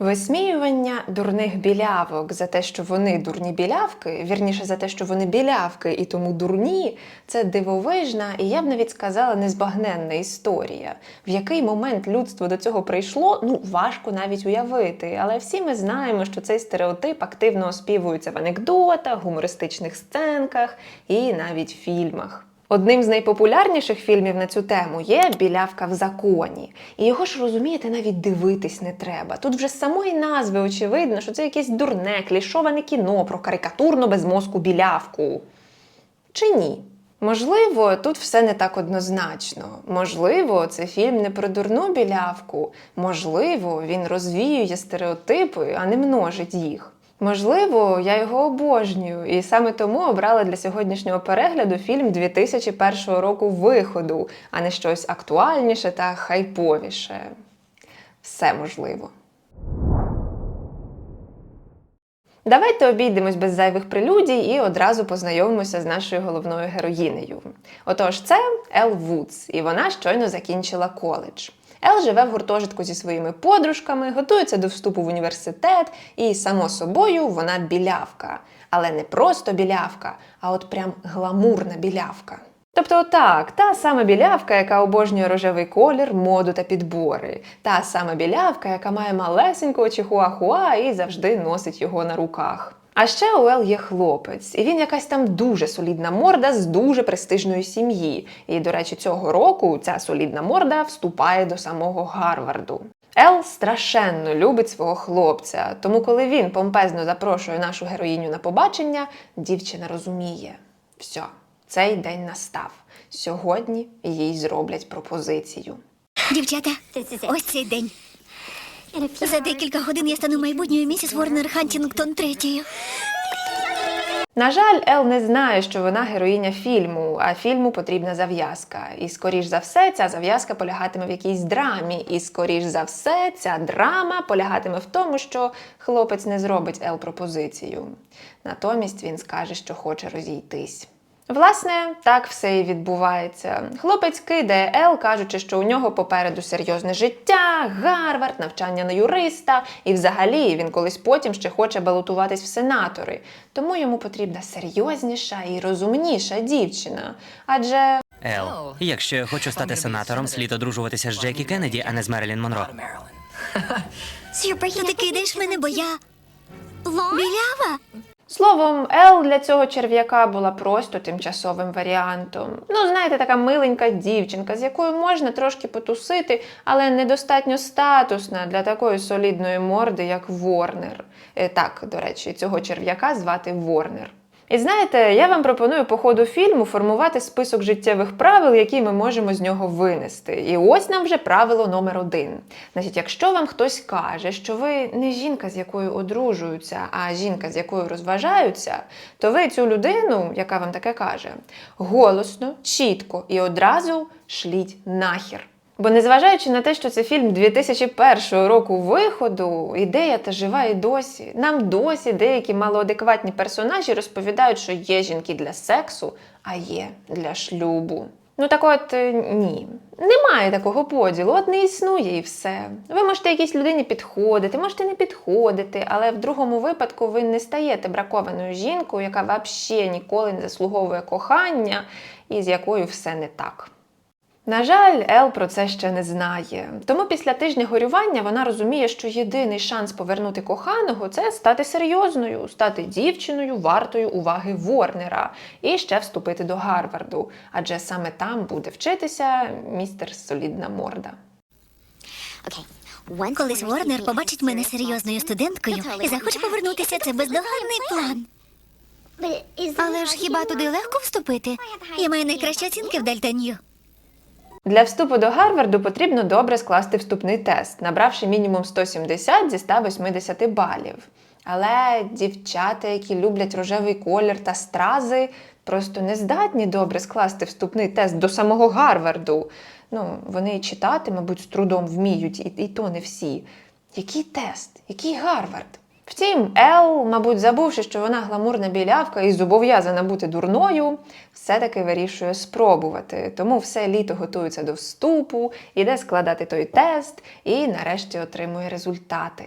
Висміювання дурних білявок за те, що вони дурні білявки, вірніше за те, що вони білявки і тому дурні, це дивовижна і я б навіть сказала незбагненна історія. В який момент людство до цього прийшло, ну важко навіть уявити. Але всі ми знаємо, що цей стереотип активно оспівується в анекдотах, гумористичних сценках і навіть фільмах. Одним з найпопулярніших фільмів на цю тему є Білявка в законі. І його ж розумієте, навіть дивитись не треба. Тут вже з самої назви очевидно, що це якесь дурне, клішоване кіно про карикатурно безмозку білявку. Чи ні? Можливо, тут все не так однозначно. Можливо, це фільм не про дурну білявку. Можливо, він розвіює стереотипи, а не множить їх. Можливо, я його обожнюю, і саме тому обрала для сьогоднішнього перегляду фільм 2001 року виходу, а не щось актуальніше та хайповіше. Все можливо. Давайте обійдемось без зайвих прелюдій і одразу познайомимося з нашою головною героїнею. Отож, це Ел Вудс, і вона щойно закінчила коледж. Ел живе в гуртожитку зі своїми подружками, готується до вступу в університет, і, само собою, вона білявка. Але не просто білявка, а от прям гламурна білявка. Тобто, так, та сама білявка, яка обожнює рожевий колір, моду та підбори, та сама білявка, яка має малесенького чихуахуа і завжди носить його на руках. А ще у Ел є хлопець, і він якась там дуже солідна морда з дуже престижної сім'ї. І, до речі, цього року ця солідна морда вступає до самого Гарварду. Ел страшенно любить свого хлопця, тому коли він помпезно запрошує нашу героїню на побачення, дівчина розуміє: все, цей день настав. Сьогодні їй зроблять пропозицію. Дівчата, ось цей день. За декілька годин я стану майбутньою місіс Ворнер Хантінгтон третьою. На жаль, Ел не знає, що вона героїня фільму, а фільму потрібна зав'язка. І скоріш за все, ця зав'язка полягатиме в якійсь драмі. І скоріш за все, ця драма полягатиме в тому, що хлопець не зробить Ел пропозицію. Натомість він скаже, що хоче розійтись. Власне, так все і відбувається. Хлопець кидає Ел, кажучи, що у нього попереду серйозне життя, Гарвард, навчання на юриста, і взагалі він колись потім ще хоче балотуватись в сенатори. Тому йому потрібна серйозніша і розумніша дівчина. Адже Ел, якщо я хочу стати сенатором, слід одружуватися з Джекі Кеннеді, а не з Мерлін Монро. Ти кидаєш мене, бо я білява. Словом, Ел для цього черв'яка була просто тимчасовим варіантом. Ну, знаєте, така миленька дівчинка, з якою можна трошки потусити, але недостатньо статусна для такої солідної морди, як Ворнер. Е, Так, до речі, цього черв'яка звати Ворнер. І знаєте, я вам пропоную по ходу фільму формувати список життєвих правил, які ми можемо з нього винести. І ось нам вже правило номер один. Значить, якщо вам хтось каже, що ви не жінка, з якою одружуються, а жінка, з якою розважаються, то ви цю людину, яка вам таке каже, голосно, чітко і одразу шліть нахер. Бо незважаючи на те, що це фільм 2001 року виходу, ідея та жива і досі. Нам досі деякі малоадекватні персонажі розповідають, що є жінки для сексу, а є для шлюбу. Ну так от е, ні. Немає такого поділу, от не існує і все. Ви можете якійсь людині підходити, можете не підходити, але в другому випадку ви не стаєте бракованою жінкою, яка взагалі ніколи не заслуговує кохання і з якою все не так. На жаль, Ел про це ще не знає. Тому після тижня горювання вона розуміє, що єдиний шанс повернути коханого це стати серйозною, стати дівчиною, вартою уваги Ворнера і ще вступити до Гарварду, адже саме там буде вчитися містер Солідна морда. Колись Ворнер побачить мене серйозною студенткою і захоче повернутися. Це бездоганний план. Але ж хіба туди легко вступити? Я маю найкращі оцінки в Дальтанью. Для вступу до Гарварду потрібно добре скласти вступний тест, набравши мінімум 170 зі 180 балів. Але дівчата, які люблять рожевий колір та стрази, просто не здатні добре скласти вступний тест до самого Гарварду. Ну, вони читати, мабуть, з трудом вміють, і, і то не всі. Який тест? Який Гарвард? Втім, Ел, мабуть, забувши, що вона гламурна білявка і зобов'язана бути дурною, все-таки вирішує спробувати. Тому все літо готується до вступу, іде складати той тест і нарешті отримує результати.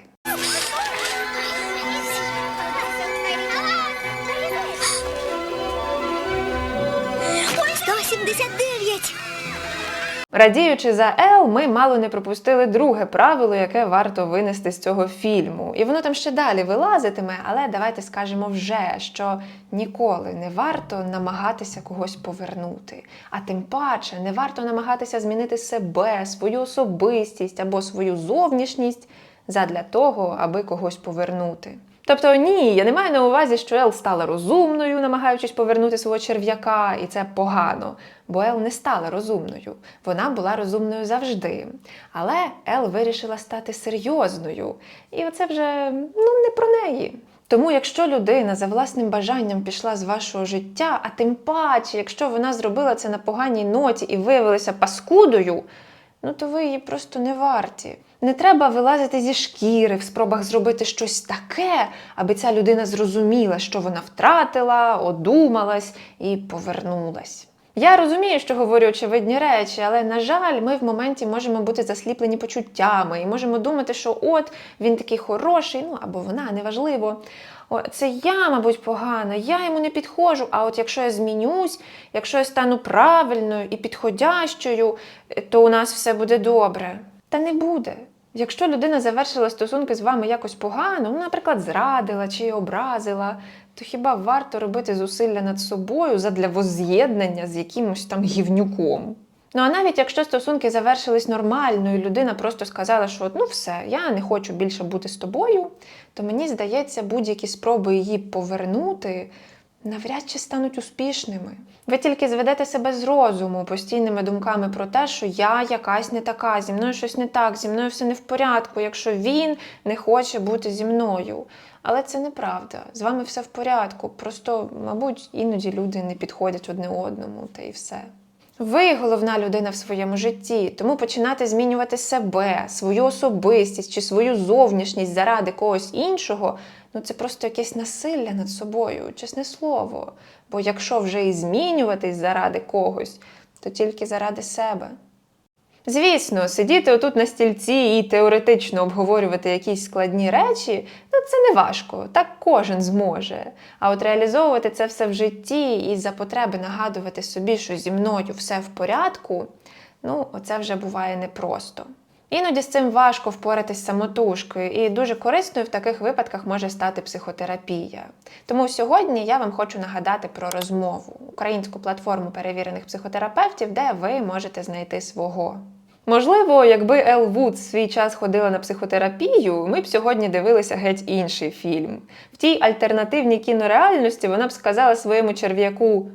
Радіючи за Ел, ми мало не пропустили друге правило, яке варто винести з цього фільму. І воно там ще далі вилазитиме, але давайте скажемо вже, що ніколи не варто намагатися когось повернути. А тим паче не варто намагатися змінити себе, свою особистість або свою зовнішність задля того, аби когось повернути. Тобто ні, я не маю на увазі, що Ел стала розумною, намагаючись повернути свого черв'яка, і це погано. Бо Ел не стала розумною. Вона була розумною завжди. Але Ел вирішила стати серйозною. І оце вже ну, не про неї. Тому, якщо людина за власним бажанням пішла з вашого життя, а тим паче, якщо вона зробила це на поганій ноті і виявилася паскудою, ну то ви її просто не варті. Не треба вилазити зі шкіри в спробах зробити щось таке, аби ця людина зрозуміла, що вона втратила, одумалась і повернулась. Я розумію, що говорю очевидні речі, але на жаль, ми в моменті можемо бути засліплені почуттями і можемо думати, що от він такий хороший, ну або вона неважливо. О, це я, мабуть, погана, я йому не підходжу. А от якщо я змінюсь, якщо я стану правильною і підходящою, то у нас все буде добре. Та не буде. Якщо людина завершила стосунки з вами якось погано, ну, наприклад, зрадила чи образила, то хіба варто робити зусилля над собою задля возз'єднання з якимось там гівнюком? Ну а навіть якщо стосунки завершились нормально, і людина просто сказала, що ну все, я не хочу більше бути з тобою, то мені здається, будь-які спроби її повернути навряд чи стануть успішними. Ви тільки зведете себе з розуму постійними думками про те, що я якась не така, зі мною щось не так, зі мною все не в порядку, якщо він не хоче бути зі мною. Але це неправда. З вами все в порядку. Просто, мабуть, іноді люди не підходять одне одному, та і все. Ви головна людина в своєму житті, тому починати змінювати себе, свою особистість чи свою зовнішність заради когось іншого ну це просто якесь насилля над собою, чесне слово. Бо якщо вже і змінюватись заради когось, то тільки заради себе. Звісно, сидіти отут на стільці і теоретично обговорювати якісь складні речі, ну це не важко, так кожен зможе. А от реалізовувати це все в житті і за потреби нагадувати собі, що зі мною все в порядку, ну оце вже буває непросто. Іноді з цим важко впоратись самотужкою, і дуже корисною в таких випадках може стати психотерапія. Тому сьогодні я вам хочу нагадати про розмову, українську платформу перевірених психотерапевтів, де ви можете знайти свого. Можливо, якби Ел Вуд свій час ходила на психотерапію, ми б сьогодні дивилися геть інший фільм. В тій альтернативній кінореальності вона б сказала своєму черв'яку: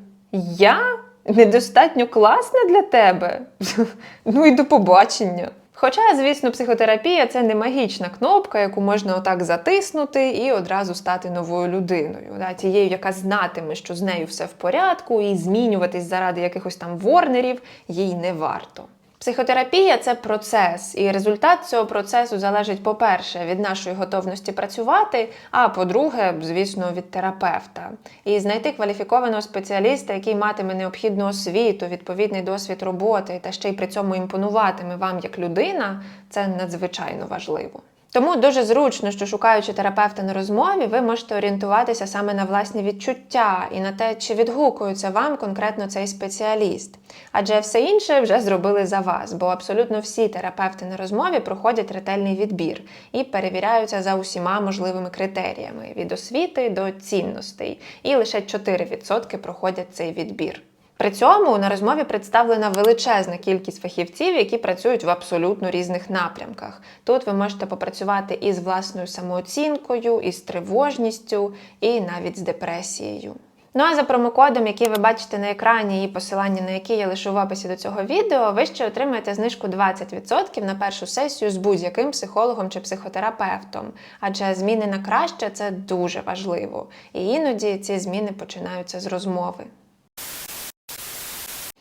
Я недостатньо класна для тебе. Ну і до побачення. Хоча, звісно, психотерапія це не магічна кнопка, яку можна отак затиснути і одразу стати новою людиною, да, тією, яка знатиме, що з нею все в порядку, і змінюватись заради якихось там ворнерів їй не варто. Психотерапія це процес, і результат цього процесу залежить, по-перше, від нашої готовності працювати, а по-друге, звісно, від терапевта. І знайти кваліфікованого спеціаліста, який матиме необхідну освіту, відповідний досвід роботи та ще й при цьому імпонуватиме вам як людина, це надзвичайно важливо. Тому дуже зручно, що шукаючи терапевта на розмові, ви можете орієнтуватися саме на власні відчуття і на те, чи відгукується вам конкретно цей спеціаліст. Адже все інше вже зробили за вас, бо абсолютно всі терапевти на розмові проходять ретельний відбір і перевіряються за усіма можливими критеріями від освіти до цінностей. І лише 4% проходять цей відбір. При цьому на розмові представлена величезна кількість фахівців, які працюють в абсолютно різних напрямках. Тут ви можете попрацювати із власною самооцінкою, із тривожністю, і навіть з депресією. Ну а за промокодом, який ви бачите на екрані, і посилання на який я лишу в описі до цього відео, ви ще отримаєте знижку 20% на першу сесію з будь-яким психологом чи психотерапевтом. Адже зміни на краще це дуже важливо. І іноді ці зміни починаються з розмови.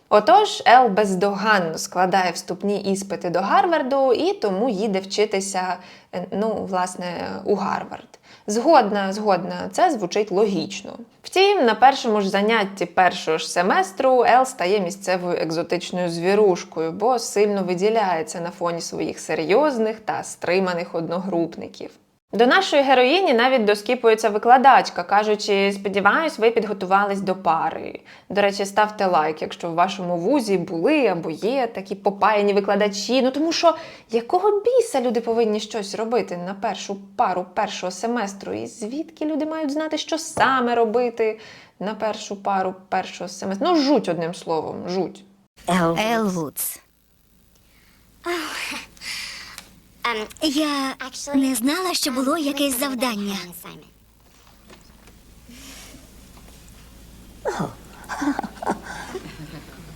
Отож, Ел бездоганно складає вступні іспити до Гарварду і тому їде вчитися, е, ну, власне, у Гарвард. Згодна, згодна, це звучить логічно. Втім, на першому ж занятті першого ж семестру Ел стає місцевою екзотичною звірушкою, бо сильно виділяється на фоні своїх серйозних та стриманих одногрупників. До нашої героїні навіть доскіпується викладачка, кажучи, сподіваюсь, ви підготувались до пари. До речі, ставте лайк, якщо в вашому вузі були або є такі попаяні викладачі. Ну тому що якого біса люди повинні щось робити на першу пару першого семестру? І звідки люди мають знати, що саме робити на першу пару першого семестру? Ну, жуть одним словом, жуть. Ел Вудс. Я не знала, що було якесь завдання.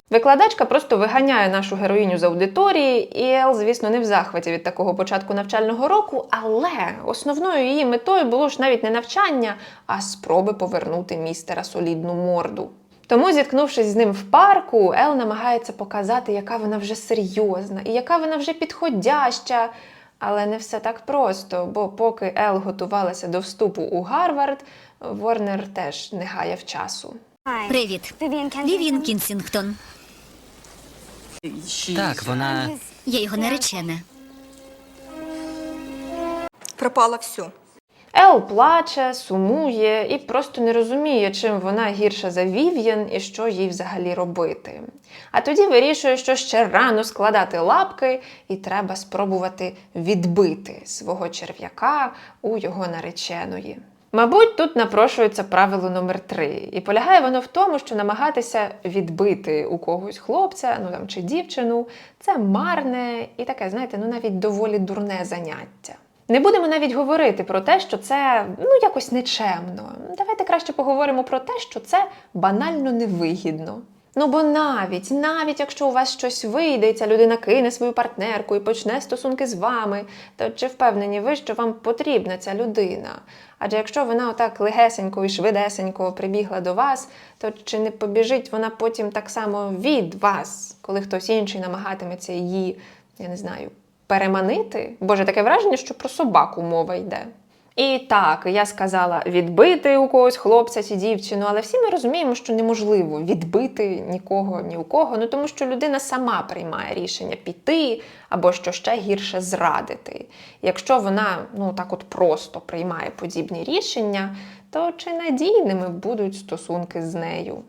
Викладачка просто виганяє нашу героїню з аудиторії, і Ел, звісно, не в захваті від такого початку навчального року, але основною її метою було ж навіть не навчання, а спроби повернути містера солідну морду. Тому, зіткнувшись з ним в парку, Ел намагається показати, яка вона вже серйозна і яка вона вже підходяща. Але не все так просто, бо поки Ел готувалася до вступу у Гарвард, Ворнер теж не гаяв часу. Привіт. Вівін Кінсінгтон. Так, вона. Я його наречена. Пропала всю. Ел плаче, сумує і просто не розуміє, чим вона гірша за Вів'ян і що їй взагалі робити. А тоді вирішує, що ще рано складати лапки, і треба спробувати відбити свого черв'яка у його нареченої. Мабуть, тут напрошується правило номер три, і полягає воно в тому, що намагатися відбити у когось хлопця, ну там чи дівчину, це марне і таке, знаєте, ну навіть доволі дурне заняття. Не будемо навіть говорити про те, що це ну якось нечемно. Давайте краще поговоримо про те, що це банально невигідно. Ну бо навіть, навіть якщо у вас щось вийде, і ця людина кине свою партнерку і почне стосунки з вами, то чи впевнені ви, що вам потрібна ця людина? Адже якщо вона отак легесенько і швидесенько прибігла до вас, то чи не побіжить вона потім так само від вас, коли хтось інший намагатиметься її, я не знаю, переманити? Боже, таке враження, що про собаку мова йде. І так, я сказала відбити у когось хлопця чи дівчину, але всі ми розуміємо, що неможливо відбити нікого ні у кого, ну тому що людина сама приймає рішення піти або що ще гірше зрадити. Якщо вона ну так от просто приймає подібні рішення, то чи надійними будуть стосунки з нею?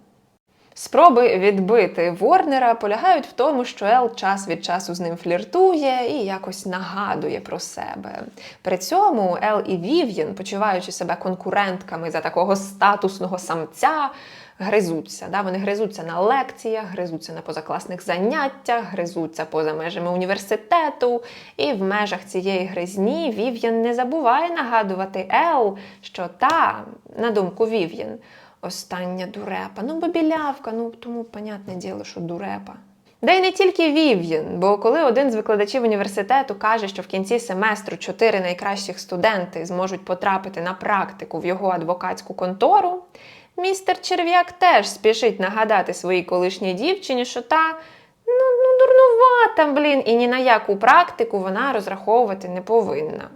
Спроби відбити Ворнера полягають в тому, що Ел час від часу з ним фліртує і якось нагадує про себе. При цьому Ел і Вів'єн, почуваючи себе конкурентками за такого статусного самця, гризуться. Да? Вони гризуться на лекціях, гризуться на позакласних заняттях, гризуться поза межами університету. І в межах цієї гризні Вів'єн не забуває нагадувати Ел, що та, на думку Вів'єн, остання дурепа. Ну, бо білявка, ну тому понятне діло, що дурепа. Да й не тільки Вів'єн, бо коли один з викладачів університету каже, що в кінці семестру чотири найкращих студенти зможуть потрапити на практику в його адвокатську контору, містер Черв'як теж спішить нагадати своїй колишній дівчині, що та ну, ну дурнувата, блін, і ні на яку практику вона розраховувати не повинна.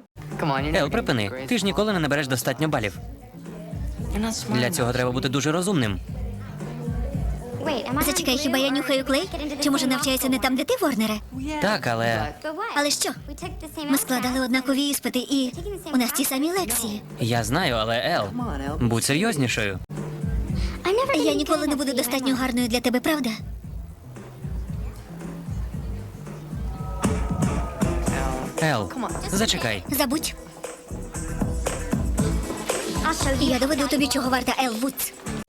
Ел, припини. Ти ж ніколи не набереш достатньо балів. Для цього треба бути дуже розумним. Зачекай, хіба я нюхаю клей? Чи може навчаюся не там, де ти, Ворнере? Так, але Але що? Ми складали однакові іспити, і у нас ті самі лекції. я знаю, але Ел, будь серйознішою. Я ніколи не буду достатньо гарною для тебе, правда? Ел, зачекай. Забудь. Я доведу тобі, чого варта Ел.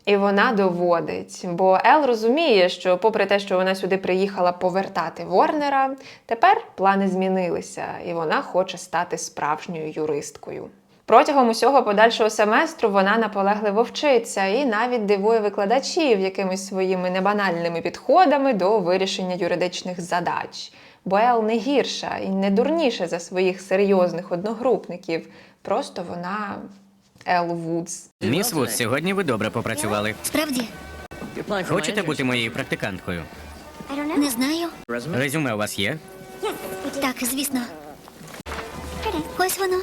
І вона доводить, бо Ел розуміє, що, попри те, що вона сюди приїхала повертати Ворнера, тепер плани змінилися, і вона хоче стати справжньою юристкою. Протягом усього подальшого семестру вона наполегливо вчиться і навіть дивує викладачів якимись своїми небанальними підходами до вирішення юридичних задач. Бо Ел не гірша і не дурніша за своїх серйозних одногрупників. Просто вона Ел Вудс. Міс Вуд, сьогодні ви добре попрацювали. Справді, Хочете бути моєю практиканткою? не знаю. Резюме у вас є? Так, звісно. Ось воно.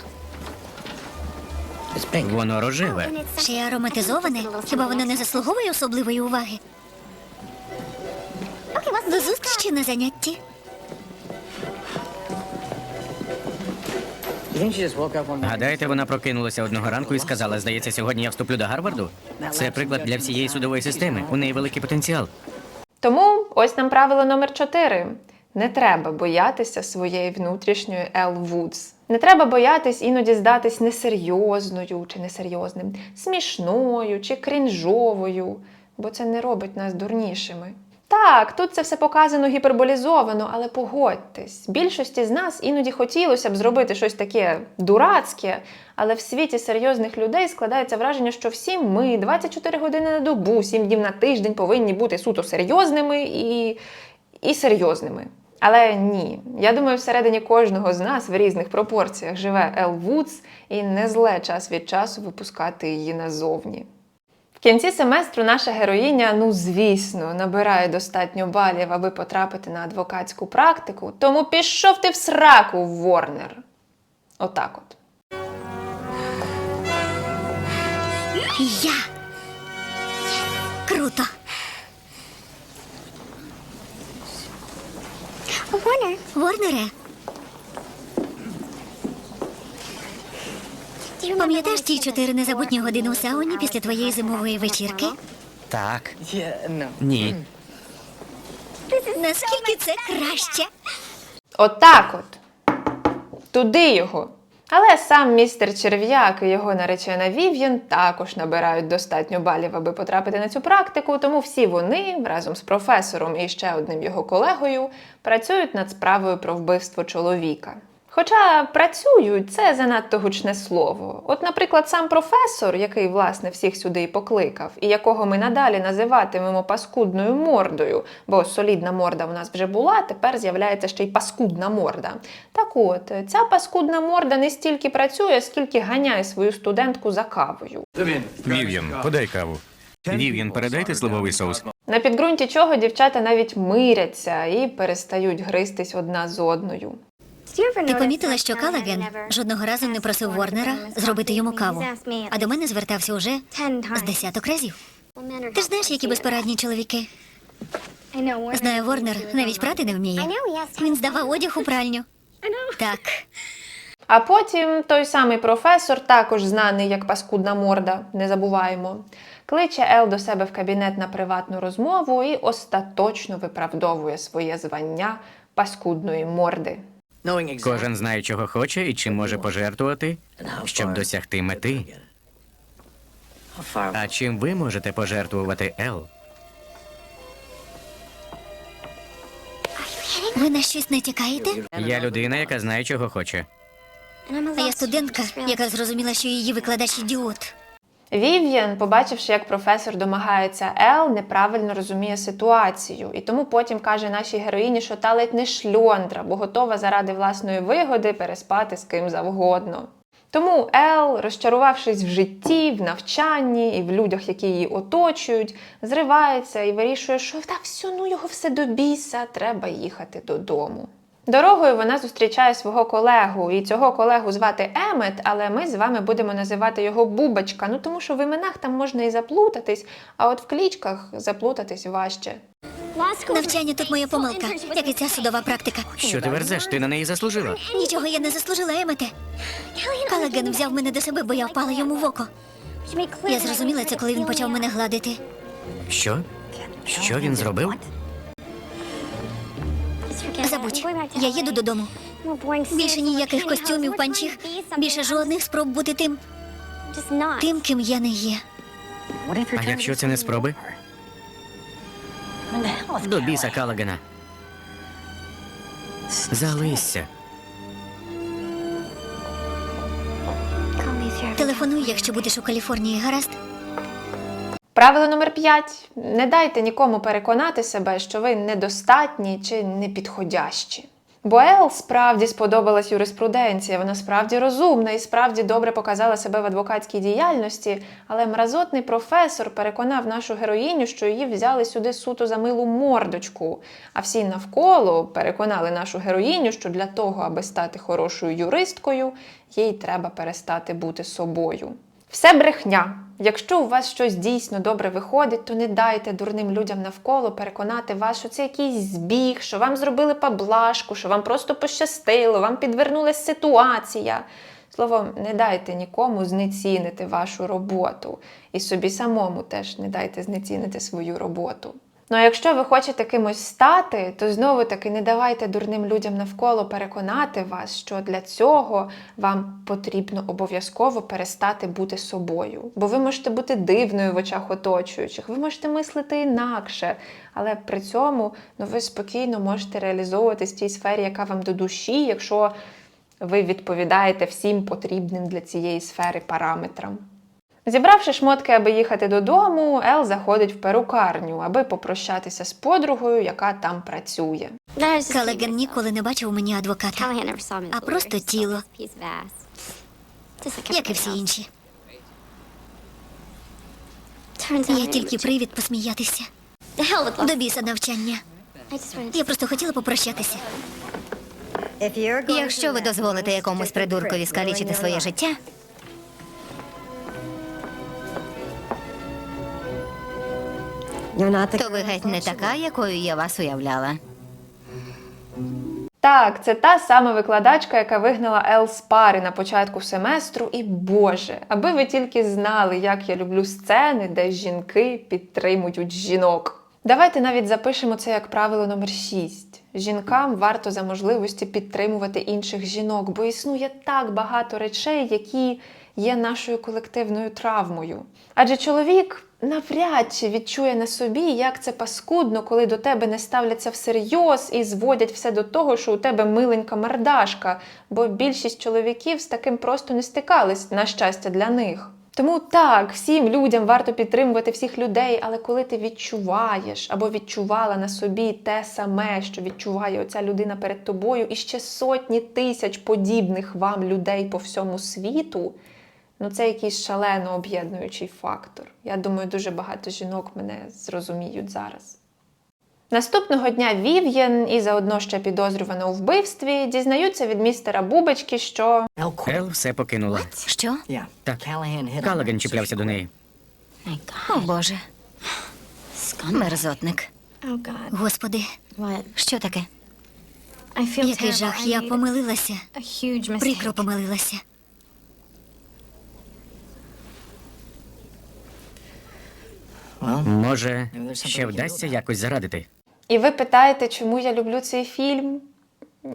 Воно рожеве. Ще й ароматизоване. Хіба воно не заслуговує особливої уваги? До зустрічі на занятті. Гадаєте, вона прокинулася одного ранку і сказала, здається, сьогодні я вступлю до Гарварду? Це приклад для всієї судової системи. У неї великий потенціал. Тому ось нам правило номер 4. Не треба боятися своєї внутрішньої Ел Вудс. Не треба боятись іноді здатись несерйозною чи несерйозним, смішною чи крінжовою, бо це не робить нас дурнішими. Так, тут це все показано гіперболізовано, але погодьтесь, більшості з нас іноді хотілося б зробити щось таке дурацьке, але в світі серйозних людей складається враження, що всі ми 24 години на добу, 7 днів на тиждень повинні бути суто серйозними і, і серйозними. Але ні, я думаю, всередині кожного з нас в різних пропорціях живе Ел Вудс, і не зле час від часу випускати її назовні. В кінці семестру наша героїня, ну звісно, набирає достатньо балів, аби потрапити на адвокатську практику, тому пішов ти в сраку, Ворнер. Отак от. Я. Круто. Ворнере. Пам'ятаєш ті чотири незабутні години у сауні після твоєї зимової вечірки? Так. Ні. Наскільки це краще? Отак от. Туди його. Але сам містер Черв'як і його наречена Вів'ян також набирають достатньо балів, аби потрапити на цю практику, тому всі вони разом з професором і ще одним його колегою працюють над справою про вбивство чоловіка. Хоча працюють це занадто гучне слово. От, наприклад, сам професор, який власне всіх сюди і покликав, і якого ми надалі називатимемо паскудною мордою, бо солідна морда в нас вже була, тепер з'являється ще й паскудна морда. Так от, ця паскудна морда не стільки працює, скільки ганяє свою студентку за кавою. Вів'ян, подай каву. Вів'ян, передайте сливовий соус. На підґрунті чого дівчата навіть миряться і перестають гристись одна з одною. Ти помітила, що Калаген жодного разу не просив Ворнера зробити йому каву, а до мене звертався уже з десяток разів. Ти ж знаєш, які безпорадні чоловіки. Знаю, Ворнер навіть прати не вміє. Він здавав одяг у пральню. Так. А потім той самий професор, також знаний як паскудна морда, не забуваємо, кличе Ел до себе в кабінет на приватну розмову і остаточно виправдовує своє звання паскудної морди. Кожен знає, чого хоче і чим може пожертвувати, щоб досягти мети. А чим ви можете пожертвувати, Ел? Ви на щось не тікаєте? Я людина, яка знає, чого хоче. А я студентка, яка зрозуміла, що її викладач ідіот. Вів'ян, побачивши, як професор домагається Ел, неправильно розуміє ситуацію, і тому потім каже нашій героїні, що та ледь не шльондра, бо готова заради власної вигоди переспати з ким завгодно. Тому Ел, розчарувавшись в житті, в навчанні і в людях, які її оточують, зривається і вирішує, що та всю ну його все до біса, треба їхати додому. Дорогою вона зустрічає свого колегу, і цього колегу звати Емет, але ми з вами будемо називати його Бубочка, ну тому що в іменах там можна і заплутатись, а от в клічках заплутатись важче. Навчання тут моя помилка, як і ця судова практика. Що ти верзеш? Ти на неї заслужила. Нічого я не заслужила, Емете. Калаген взяв мене до себе, бо я впала йому в око. Я зрозуміла це, коли він почав мене гладити. Що? Що він зробив? Забудь, я їду додому. Більше ніяких костюмів, панчіх, більше жодних спроб бути тим, тим, ким я не є. А якщо це не спроби? До біса Калагена. Залися. Телефонуй, якщо будеш у Каліфорнії, гаразд? Правило номер 5. Не дайте нікому переконати себе, що ви недостатні чи непідходящі. Бо Ел справді сподобалась юриспруденція, вона справді розумна і справді добре показала себе в адвокатській діяльності, але мразотний професор переконав нашу героїню, що її взяли сюди суто за милу мордочку. А всі навколо переконали нашу героїню, що для того, аби стати хорошою юристкою, їй треба перестати бути собою. Все брехня. Якщо у вас щось дійсно добре виходить, то не дайте дурним людям навколо переконати вас, що це якийсь збіг, що вам зробили поблажку, що вам просто пощастило, вам підвернулася ситуація. Словом, не дайте нікому знецінити вашу роботу. І собі самому теж не дайте знецінити свою роботу. Ну а якщо ви хочете кимось стати, то знову таки не давайте дурним людям навколо переконати вас, що для цього вам потрібно обов'язково перестати бути собою. Бо ви можете бути дивною в очах оточуючих, ви можете мислити інакше, але при цьому ну, ви спокійно можете реалізовуватись в тій сфері, яка вам до душі, якщо ви відповідаєте всім потрібним для цієї сфери параметрам. Зібравши шмотки, аби їхати додому, Ел заходить в перукарню, аби попрощатися з подругою, яка там працює. Калаген ніколи не бачив мені адвоката, а просто тіло, як і всі інші. Я тільки привід посміятися. До біса навчання. Я просто хотіла попрощатися. Якщо ви дозволите якомусь придуркові скалічити своє життя, то ви геть не така, якою я вас уявляла. Так, це та сама викладачка, яка вигнала Ел з пари на початку семестру, і Боже, аби ви тільки знали, як я люблю сцени, де жінки підтримують жінок. Давайте навіть запишемо це як правило номер 6. Жінкам варто за можливості підтримувати інших жінок, бо існує так багато речей, які є нашою колективною травмою. Адже чоловік навряд чи відчує на собі, як це паскудно, коли до тебе не ставляться всерйоз і зводять все до того, що у тебе миленька мордашка, бо більшість чоловіків з таким просто не стикались, на щастя, для них. Тому так, всім людям варто підтримувати всіх людей, але коли ти відчуваєш або відчувала на собі те саме, що відчуває оця людина перед тобою, і ще сотні тисяч подібних вам людей по всьому світу, ну це якийсь шалено об'єднуючий фактор. Я думаю, дуже багато жінок мене зрозуміють зараз. Наступного дня Вів'єн і заодно ще підозрювана у вбивстві дізнаються від містера Бубочки, що Ел все покинула. Що? Так, Калаген чіплявся до неї. О Боже, мерзотник. Господи, що таке? Який жах, я помилилася. Прикро помилилася. Може, ще вдасться якось зарадити. І ви питаєте, чому я люблю цей фільм?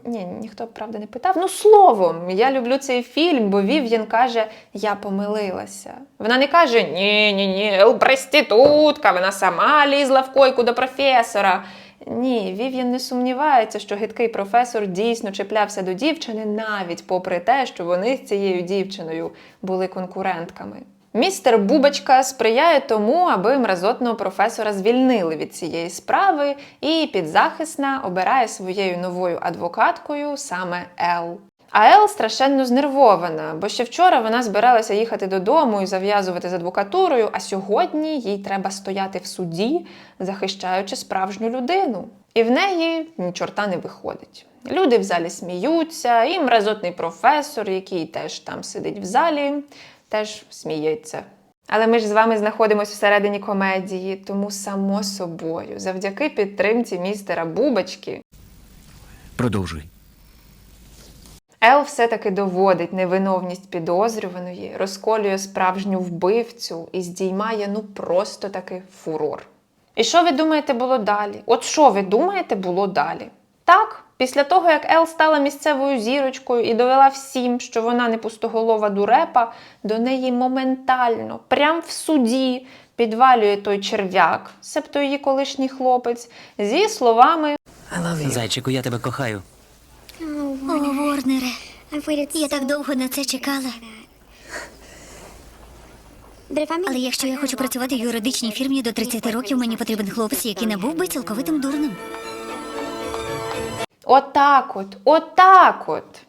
Ні, ніхто правда не питав. Ну, словом, я люблю цей фільм, бо Вів'єн каже, я помилилася. Вона не каже ні, ні, ні, проститутка, вона сама лізла в койку до професора. Ні, Вів'єн не сумнівається, що гидкий професор дійсно чіплявся до дівчини, навіть попри те, що вони з цією дівчиною були конкурентками. Містер Бубочка сприяє тому, аби мразотного професора звільнили від цієї справи, і підзахисна обирає своєю новою адвокаткою саме Ел. А Ел страшенно знервована, бо ще вчора вона збиралася їхати додому і зав'язувати з адвокатурою, а сьогодні їй треба стояти в суді, захищаючи справжню людину. І в неї ні чорта не виходить. Люди в залі сміються, і мразотний професор, який теж там сидить в залі, теж сміється. Але ми ж з вами знаходимося всередині комедії, тому само собою, завдяки підтримці містера Бубочки, Продовжуй. Ел все-таки доводить невиновність підозрюваної, розколює справжню вбивцю і здіймає ну просто таки фурор. І що ви думаєте було далі? От що ви думаєте було далі? Так, після того, як Ел стала місцевою зірочкою і довела всім, що вона не пустоголова дурепа, до неї моментально, прям в суді, підвалює той черв'як, себто її колишній хлопець, зі словами Зайчику, я тебе кохаю. О, Ворнере, я так довго на це чекала. Але якщо я хочу працювати в юридичній фірмі до 30 років, мені потрібен хлопець, який не був би цілковитим дурним. Отак от, отак от.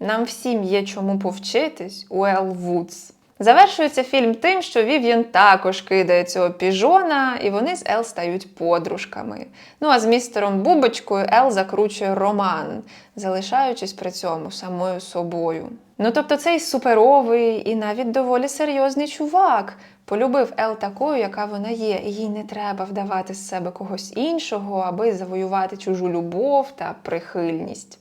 Нам всім є чому повчитись у Ел Вудс. Завершується фільм тим, що Вів'ян також кидає цього піжона, і вони з Ел стають подружками. Ну а з містером Бубочкою Ел закручує роман, залишаючись при цьому самою собою. Ну тобто цей суперовий і навіть доволі серйозний чувак полюбив Ел такою, яка вона є, і їй не треба вдавати з себе когось іншого, аби завоювати чужу любов та прихильність.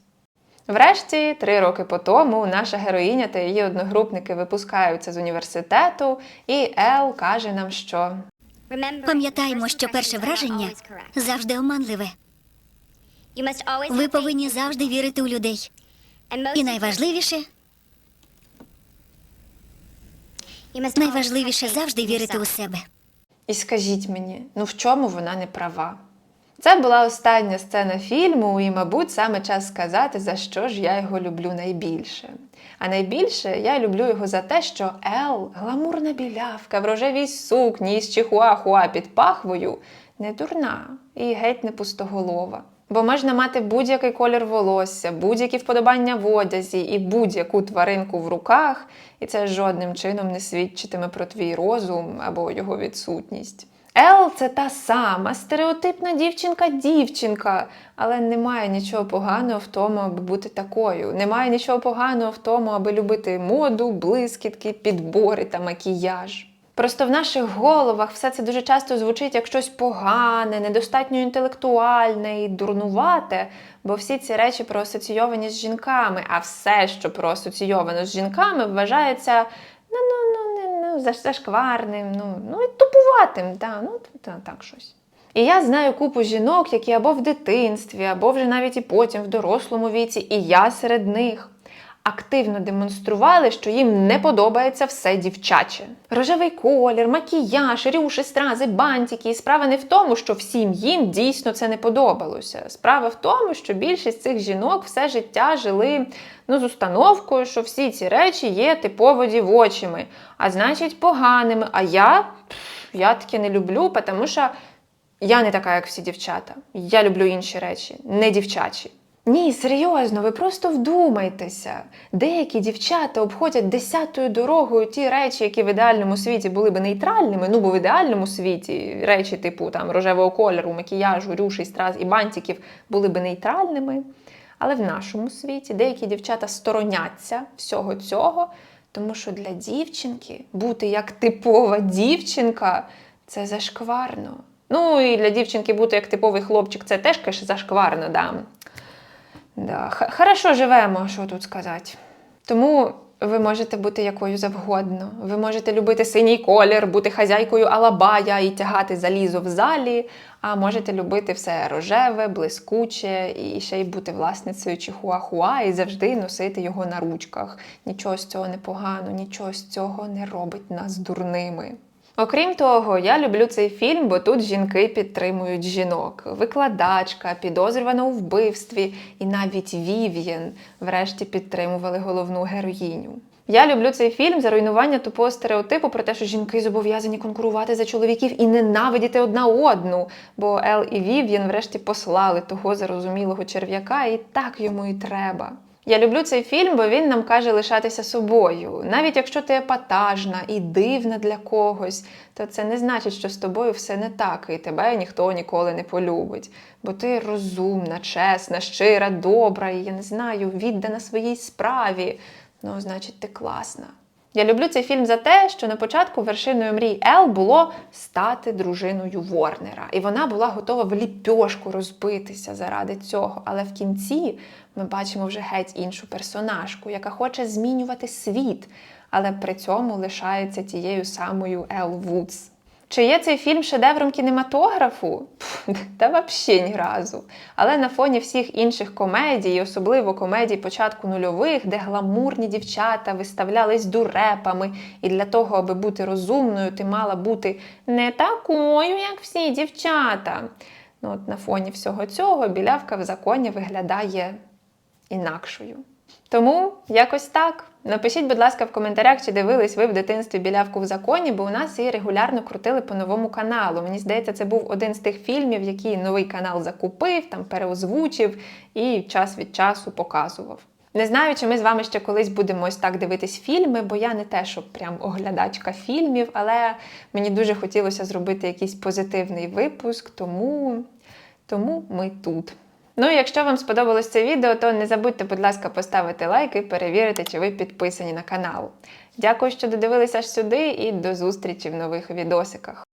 Врешті, три роки по тому, наша героїня та її одногрупники випускаються з університету, і Ел каже нам, що Пам'ятаємо, що перше враження завжди оманливе. Ви повинні завжди вірити у людей. І найважливіше, найважливіше завжди вірити у себе. І скажіть мені, ну в чому вона не права? Це була остання сцена фільму, і, мабуть, саме час сказати, за що ж я його люблю найбільше. А найбільше я люблю його за те, що Ел, гламурна білявка в рожевій сукні з чихуахуа під пахвою, не дурна і геть не пустоголова. Бо можна мати будь-який колір волосся, будь-які вподобання в одязі і будь-яку тваринку в руках, і це жодним чином не свідчитиме про твій розум або його відсутність. Ел це та сама стереотипна дівчинка-дівчинка, але немає нічого поганого в тому, аби бути такою. Немає нічого поганого в тому, аби любити моду, блискітки, підбори та макіяж. Просто в наших головах все це дуже часто звучить як щось погане, недостатньо інтелектуальне і дурнувате, бо всі ці речі проасоційовані з жінками, а все, що проасоційовано з жінками, вважається ну, ну, ну, ну, зашкварним, ну, ну і тупуватим, та, ну, та, так щось. І я знаю купу жінок, які або в дитинстві, або вже навіть і потім в дорослому віці, і я серед них активно демонстрували, що їм не подобається все дівчаче. Рожевий колір, макіяж, рюші, стрази, бантики. І справа не в тому, що всім їм дійсно це не подобалося. Справа в тому, що більшість цих жінок все життя жили ну, з установкою, що всі ці речі є типово дівочими, а значить поганими. А я, я таке не люблю, тому що я не така, як всі дівчата. Я люблю інші речі, не дівчачі. Ні, серйозно, ви просто вдумайтеся. Деякі дівчата обходять десятою дорогою ті речі, які в ідеальному світі були би нейтральними. Ну, бо в ідеальному світі речі типу там рожевого кольору, макіяжу, рюшей, страз і бантиків були би нейтральними. Але в нашому світі деякі дівчата стороняться всього цього, тому що для дівчинки бути як типова дівчинка це зашкварно. Ну і для дівчинки бути як типовий хлопчик це теж каже, зашкварно, да. Да. Хорошо живемо, що тут сказати. Тому ви можете бути якою завгодно. Ви можете любити синій колір, бути хазяйкою Алабая і тягати залізо в залі, а можете любити все рожеве, блискуче і ще й бути власницею чихуахуа і завжди носити його на ручках. Нічого з цього не погано, нічого з цього не робить нас дурними. Окрім того, я люблю цей фільм, бо тут жінки підтримують жінок. Викладачка, підозрювана у вбивстві, і навіть Вів'єн врешті підтримували головну героїню. Я люблю цей фільм за руйнування тупого стереотипу про те, що жінки зобов'язані конкурувати за чоловіків і ненавидіти одна одну. Бо Ел і Вів'єн врешті послали того зарозумілого черв'яка, і так йому і треба. Я люблю цей фільм, бо він нам каже лишатися собою. Навіть якщо ти епатажна і дивна для когось, то це не значить, що з тобою все не так, і тебе ніхто ніколи не полюбить. Бо ти розумна, чесна, щира, добра, і я не знаю, віддана своїй справі. Ну, значить, ти класна. Я люблю цей фільм за те, що на початку вершиною мрій Ел було стати дружиною Ворнера, і вона була готова в ліпьошку розбитися заради цього. Але в кінці ми бачимо вже геть іншу персонажку, яка хоче змінювати світ, але при цьому лишається тією самою Ел Вудс. Чи є цей фільм шедевром кінематографу? Пф, Та взагалі ні разу. Але на фоні всіх інших комедій, особливо комедій початку нульових, де гламурні дівчата виставлялись дурепами, і для того, аби бути розумною, ти мала бути не такою, як всі дівчата. Ну, от на фоні всього цього білявка в законі виглядає інакшою. Тому якось так. Напишіть, будь ласка, в коментарях, чи дивились ви в дитинстві білявку в законі, бо у нас її регулярно крутили по новому каналу. Мені здається, це був один з тих фільмів, який новий канал закупив, там переозвучив і час від часу показував. Не знаю, чи ми з вами ще колись будемо ось так дивитись фільми, бо я не те, щоб прям оглядачка фільмів, але мені дуже хотілося зробити якийсь позитивний випуск, тому, тому ми тут. Ну і якщо вам сподобалось це відео, то не забудьте, будь ласка, поставити лайк і перевірити, чи ви підписані на канал. Дякую, що додивилися аж сюди, і до зустрічі в нових відосиках.